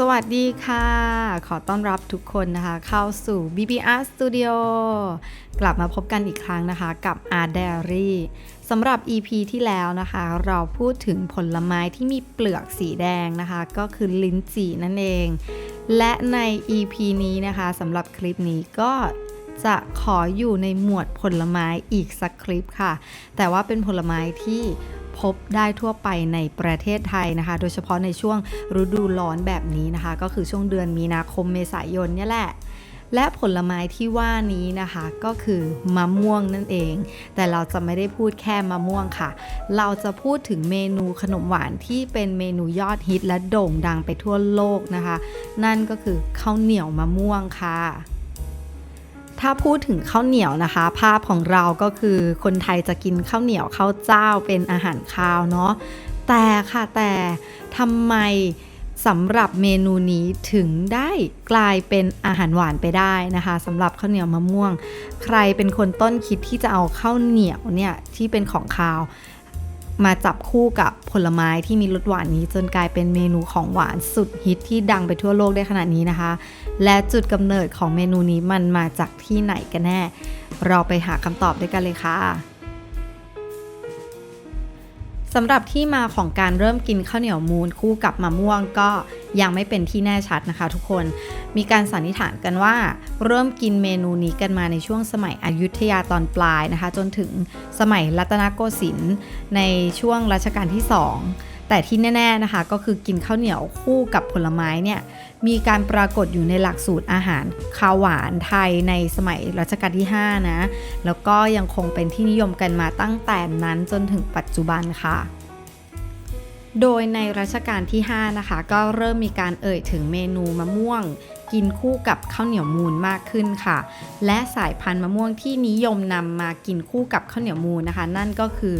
สวัสดีค่ะ ขอต้อนรับทุกคนนะคะ เข้าสู่ BBR Studio กลับมาพบกันอีกครั้งนะคะกับ Art Diary สำหรับ EP ที่แล้วนะคะ เราพูดถึงผลไม้ที่มีเปลือกสีแดงนะคะ ก็คือลิ้นจี่นั่นเอง และใน EP นี้นะคะสำหรับคลิปนี้ก็จะขออยู่ในหมวดผลไม้อีกสักคลิปค่ะ แต่ว่าเป็นผลไม้ที่ พบได้ทั่วไปในประเทศไทยนะคะ โดยเฉพาะในช่วงฤดูร้อนแบบนี้นะคะ ก็คือช่วงเดือนมีนาคมเมษายนเนี่ยแหละและผลไม้ที่ว่านี้นะคะก็คือมะม่วงนั่นเอง แต่เราจะไม่ได้พูดแค่มะม่วงค่ะ เราจะพูดถึงเมนูขนมหวานที่เป็นเมนูยอดฮิตและโด่งดังไปทั่วโลกนะคะ นั่นก็คือข้าวเหนียวมะม่วงค่ะ ถ้าพูดถึงข้าวเหนียวนะคะ ภาพของเราก็คือคนไทยจะกินข้าวเหนียวข้าวเจ้าเป็นอาหารคาวเนาะแต่ค่ะแต่ทำไมสำหรับเมนูนี้ถึงได้กลายเป็นอาหารหวานไปได้นะคะสำหรับข้าวเหนียวมะม่วง ใครเป็นคนต้นคิดที่จะเอาข้าวเหนียวเนี่ยที่เป็นของคาว มาจับคู่กับผลไม้ที่มีรสหวานนี้ จนกลายเป็นเมนูของหวานสุดฮิตที่ดังไปทั่วโลกได้ขนาดนี้นะคะ และจุดกำเนิดของเมนูนี้มันมาจากที่ไหนกันแน่ เราไปหาคำตอบด้วยกันเลยค่ะ สำหรับที่มาของการเริ่มกินข้าวเหนียวมูนคู่กับมะม่วงก็ยังไม่เป็นที่แน่ชัดนะคะทุกคน มีการสันนิษฐานกันว่า เริ่มกินเมนูนี้กันมาในช่วงสมัยอยุธยาตอนปลายนะคะ จนถึงสมัยรัตนโกสินทร์ในช่วงรัชกาลที่ 2 แต่ที่แน่ๆนะคะก็คือกินข้าวเหนียวคู่กับผลไม้เนี่ยมีการปรากฏอยู่ในหลักสูตรอาหารคาวหวานไทยในสมัยรัชกาลที่ 5 นะ แล้วก็ยังคงเป็นที่นิยมกันมาตั้งแต่นั้นจนถึงปัจจุบันค่ะ โดยในรัชกาลที่ 5 นะคะ ก็เริ่มมีการเอ่ยถึงเมนูมะม่วง กินคู่กับข้าวเหนียวมูนมากขึ้นค่ะ และสายพันธุ์มะม่วงที่นิยมนำมากินคู่กับข้าวเหนียวมูนนะคะ นั่นก็คือ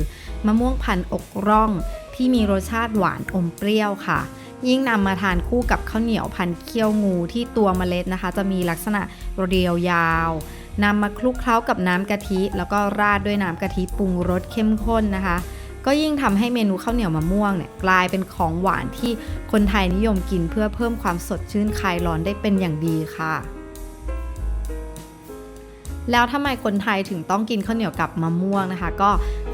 มะม่วงพันธุ์อกร่อง ที่มีรสชาติหวานอมเปรี้ยวค่ะ ยิ่งนำมาทานคู่กับข้าวเหนียวพันเคี้ยวงูที่ตัวเมล็ดนะคะ จะมีลักษณะเรียวยาวนำมาคลุกเคล้ากับน้ำกะทิ แล้วก็ราดด้วยน้ำกะทิปรุงรสเข้มข้นนะคะ ก็ยิ่งทำให้เมนูข้าวเหนียวมะม่วงเนี่ยกลายเป็นของหวานที่คนไทยนิยมกินเพื่อเพิ่มความสดชื่นคลายร้อนได้เป็นอย่างดีค่ะแล้วทำไมคนไทยถึงต้องกินข้าวเหนียวกับมะม่วงนะคะ ก็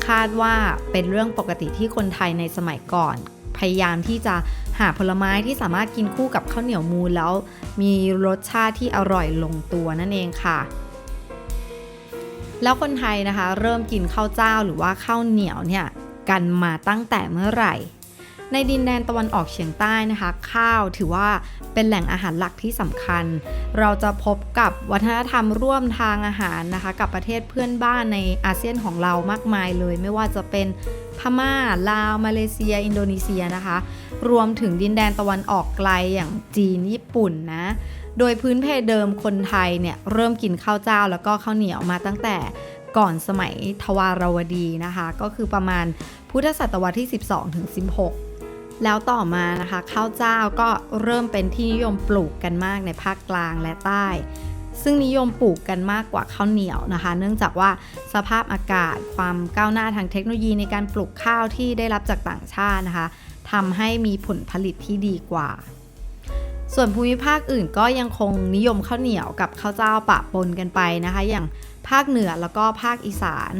คาดว่าเป็นเรื่องปกติที่คนไทยในสมัยก่อน พยายามที่จะหาผลไม้ที่สามารถกินคู่กับข้าวเหนียวมูนแล้ว มีรสชาติที่อร่อยลงตัวนั่นเองค่ะ แล้วคนไทยนะคะ เริ่มกินข้าวเจ้าหรือว่าข้าวเหนียวเนี่ยกันมาตั้งแต่เมื่อไหร่ ในดินแดนตะวันออกเฉียงใต้นะคะ ข้าวถือว่าเป็นแหล่งอาหารหลักที่สำคัญ เราจะพบกับวัฒนธรรมร่วมทางอาหารนะคะ กับประเทศเพื่อนบ้านในอาเซียนของเรามากมายเลย ไม่ว่าจะเป็นพม่า ลาว มาเลเซีย อินโดนีเซียนะคะ รวมถึงดินแดนตะวันออกไกลอย่างจีน ญี่ปุ่นนะ โดยพื้นเพเดิมคนไทยเนี่ยเริ่มกินข้าวเจ้าแล้วก็ข้าวเหนียวมาตั้งแต่ก่อนสมัยทวารวดีนะคะ ก็คือประมาณพุทธศตวรรษที่ 12ถึง16 แล้วต่อมานะคะข้าวเจ้าก็เริ่มเป็นที่นิยมปลูกกันมากในภาคกลางและใต้ ซึ่งนิยมปลูกกันมากกว่าข้าวเหนียวนะคะ เนื่องจากว่าสภาพอากาศความก้าวหน้าทางเทคโนโลยีในการปลูกข้าวที่ได้รับจากต่างชาตินะคะทำให้มีผลผลิตที่ดีกว่า ส่วนภูมิภาคอื่นก็ยังคงนิยมข้าวเหนียวกับข้าวเจ้าปะปนกันไปนะคะ อย่างภาคเหนือแล้วก็ภาคอีสาน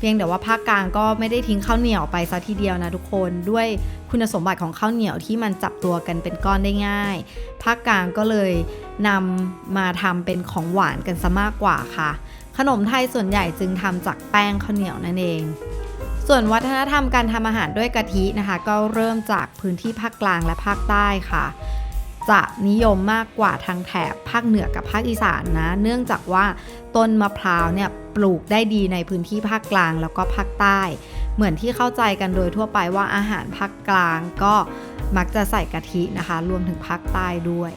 เพียงแต่ว่าภาคกลางก็ไม่ได้ทิ้งข้าวเหนียวไปซะทีเดียวนะทุกคนด้วยคุณสมบัติของข้าวเหนียวที่มันจับตัวกันเป็นก้อนได้ง่าย ภาคกลางก็เลยนำมาทำเป็นของหวานกันซะมากกว่าค่ะ ขนมไทยส่วนใหญ่จึงทำจากแป้งข้าวเหนียวนั่นเอง ส่วนวัฒนธรรมการทำอาหารด้วยกะทินะคะ ก็เริ่มจากพื้นที่ภาคกลางและภาคใต้ค่ะ จะนิยมมากกว่าทางแถบภาคเหนือกับภาคอีสานนะ เนื่องจากว่าต้นมะพร้าวเนี่ยปลูกได้ดีในพื้นที่ภาคกลางแล้วก็ภาคใต้ เหมือนที่เข้าใจกันโดยทั่วไปว่าอาหารภาคกลางก็มักจะใส่กะทินะคะ รวมถึงภาคใต้ด้วย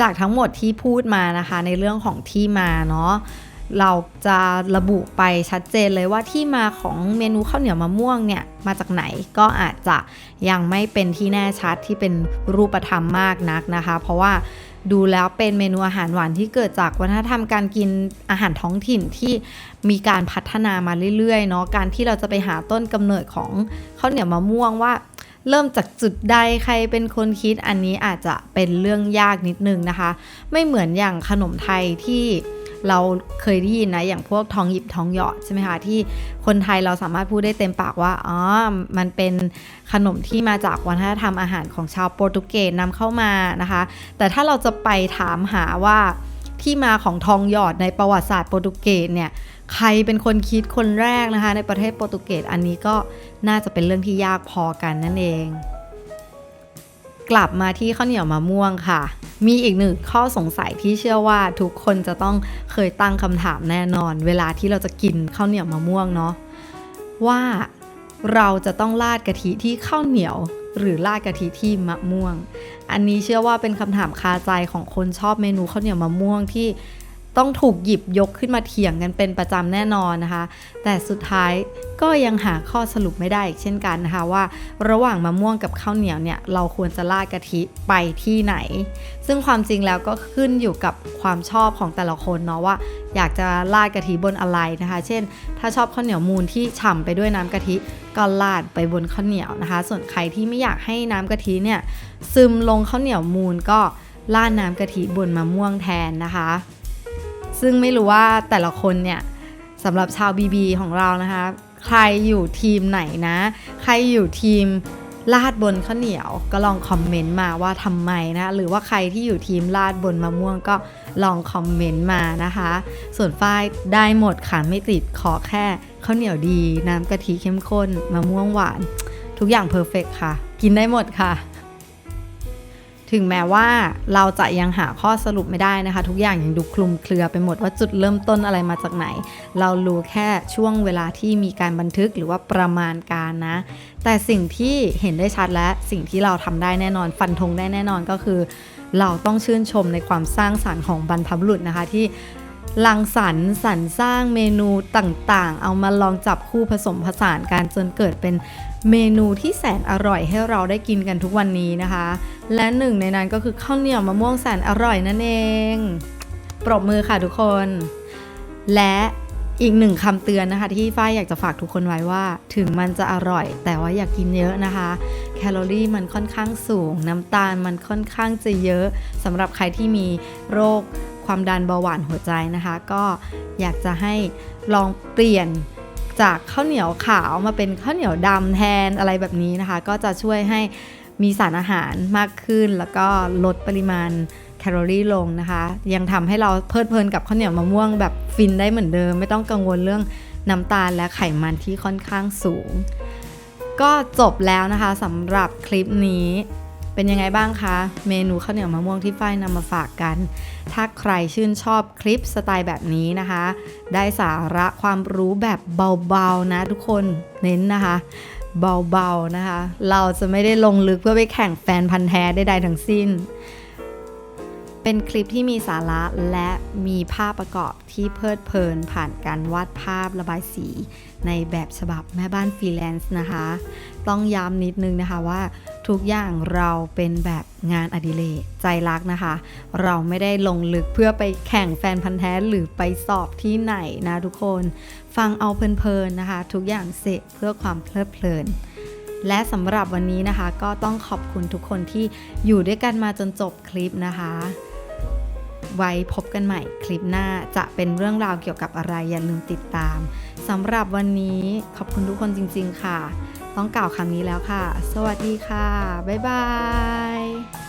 จากทั้งหมดที่พูดมานะคะในเรื่องของที่มาเนาะ เราจะระบุไปชัดเจนเลยว่าที่มาของเมนูข้าวเหนียวมะม่วงเนี่ยมาจากไหนก็อาจจะยังไม่เป็นที่แน่ชัดที่เป็นรูปธรรมมากนักนะคะ เพราะว่าดูแล้วเป็นเมนูอาหารหวานที่เกิดจากวัฒนธรรมการกินอาหารท้องถิ่นที่มีการพัฒนามาเรื่อยๆเนาะการที่เราจะไปหาต้นกำเนิดของข้าวเหนียวมะม่วงว่าเริ่มจากจุดใดใครเป็นคนคิดอันนี้อาจจะเป็นเรื่องยากนิดนึงนะคะ ไม่เหมือนอย่างขนมไทยที่ เราเคยได้ยินนะอย่างพวกทองหยิบทองหยอดใช่ไหมคะที่คนไทยเราสามารถพูดได้เต็มปากว่าอ๋อมันเป็นขนมที่มาจากวัฒนธรรมอาหารของชาวโปรตุเกสนำเข้ามานะคะ แต่ถ้าเราจะไปถามหาว่าที่มาของทองหยอดในประวัติศาสตร์โปรตุเกสเนี่ยใครเป็นคนคิดคนแรกนะคะ ในประเทศโปรตุเกสอันนี้ก็น่าจะเป็นเรื่องที่ยากพอกันนั่นเอง กลับมาที่ข้าวเหนียวมะม่วงค่ะ มีอีกหนึ่งข้อสงสัยที่เชื่อว่าทุกคนจะต้องเคยตั้งคำถามแน่นอน เวลาที่เราจะกินข้าวเหนียวมะม่วงเนาะว่าเราจะต้องราดกะทิที่ข้าวเหนียว หรือราดกะทิที่มะม่วง อันนี้เชื่อว่าเป็นคำถามคาใจของคนชอบเมนูข้าวเหนียวมะม่วงที่ ต้องถูกหยิบยกขึ้นมาเถียงกันเป็นประจำแน่นอนนะคะ แต่สุดท้ายก็ยังหาข้อสรุปไม่ได้อีกเช่นกันนะคะว่า ระหว่างมะม่วงกับข้าวเหนียวเนี่ยเราควรจะราดกะทิไปที่ไหน ซึ่งความจริงแล้วก็ขึ้นอยู่กับความชอบของแต่ละคนเนาะว่า อยากจะราดกะทิบนอะไรนะคะ เช่น ถ้าชอบข้าวเหนียวมูนที่ฉ่ำไปด้วยน้ำกะทิก็ราดไปบนข้าวเหนียวนะคะ ส่วนใครที่ไม่อยากให้น้ำกะทิเนี่ยซึมลงข้าวเหนียวมูนก็ราดน้ำกะทิบนมะม่วงแทนนะคะ ซึ่งไม่รู้ว่าแต่ละคนเนี่ยสำหรับชาวบีบีของเรานะคะ ใครอยู่ทีมไหนนะ ใครอยู่ทีมลาดบนข้าวเหนียว ก็ลองคอมเมนต์มาว่าทำไมนะ หรือว่าใครที่อยู่ทีมลาดบนมะม่วงก็ลองคอมเมนต์มานะคะ ส่วนฝ้ายได้หมดค่ะไม่ติดขอแค่ข้าวเหนียวดี น้ำกะทิเข้มข้นมะม่วงหวาน ทุกอย่างเพอร์เฟกค่ะ กินได้หมดค่ะ ถึงแม้ว่าเราจะยังหาข้อสรุปไม่ได้นะคะ ทุกอย่างยังดูคลุมเครือไปหมดว่าจุดเริ่มต้นอะไรมาจากไหน เรารู้แค่ช่วงเวลาที่มีการบันทึกหรือว่าประมาณการนะ แต่สิ่งที่เห็นได้ชัดและสิ่งที่เราทำได้แน่นอน ฟันธงได้แน่นอนก็คือ เราต้องชื่นชมในความสร้างสรรค์ของบรรพบุรุษนะคะที่ ลังสรรค์สรรสร้างเมนูต่างๆ เอามาลองจับคู่ผสมผสานกันจนเกิดเป็นเมนูที่แสนอร่อยให้เราได้กินกันทุกวันนี้นะคะ และหนึ่งในนั้นก็คือข้าวเหนียวมะม่วงแสนอร่อยนั่นเอง ปรบมือค่ะทุกคน และอีกหนึ่งคำเตือนนะคะ ที่ฝ้ายอยากจะฝากทุกคนไว้ว่า ถึงมันจะอร่อย แต่ว่าอยากกินเยอะนะคะ แคลอรี่มันค่อนข้างสูง น้ำตาลมันค่อนข้างจะเยอะสำหรับใครที่มีโรค ความดันเบาหวานหัวใจนะคะ ก็อยากจะให้ลองเปลี่ยนจากข้าวเหนียวขาวมาเป็นข้าวเหนียวดำแทนอะไรแบบนี้นะคะ ก็จะช่วยให้มีสารอาหารมากขึ้น แล้วก็ลดปริมาณแคลอรี่ลงนะคะ ยังทำให้เราเพลิดเพลินกับข้าวเหนียวมะม่วงแบบฟินได้เหมือนเดิม ไม่ต้องกังวลเรื่องน้ำตาลและไขมันที่ค่อนข้างสูง ก็จบแล้วนะคะสำหรับคลิปนี้ เป็นยังไงบ้างคะ เมนูข้าวเหนียวมะม่วงที่ฝ้ายนำมาฝากกัน ถ้าใครชื่นชอบคลิปสไตล์แบบนี้นะคะ ได้สาระความรู้แบบเบาๆนะทุกคนเน้นนะคะ เบาๆนะคะ เราจะไม่ได้ลงลึกเพื่อไปแข่งแฟนพันธ์แท้ใดๆทั้งสิ้น เป็นคลิปที่มีสาระและมีภาพประกอบที่เพลิดเพลินผ่านการวาดภาพระบายสีในแบบฉบับแม่บ้านฟรีแลนซ์นะคะ ต้องย้ำนิดนึงนะคะว่า ทุกอย่างเราเป็นแบบงานอดิเรกใจรักนะคะ เราไม่ได้ลงลึกเพื่อไปแข่งแฟนพันธ์แท้หรือไปสอบที่ไหนนะทุกคน ฟังเอาเพลินๆนะคะ ทุกอย่างเสพเพื่อความเพลิดเพลินและสำหรับวันนี้นะคะก็ต้องขอบคุณทุกคนที่อยู่ด้วยกันมาจนจบคลิปนะคะ ไว้พบกันใหม่คลิปหน้าจะเป็นเรื่องราวเกี่ยวกับอะไรอย่าลืมติดตามสำหรับวันนี้ขอบคุณทุกคนจริง ๆ ค่ะ ต้องกล่าวคำนี้แล้วค่ะ สวัสดีค่ะ บ๊ายบาย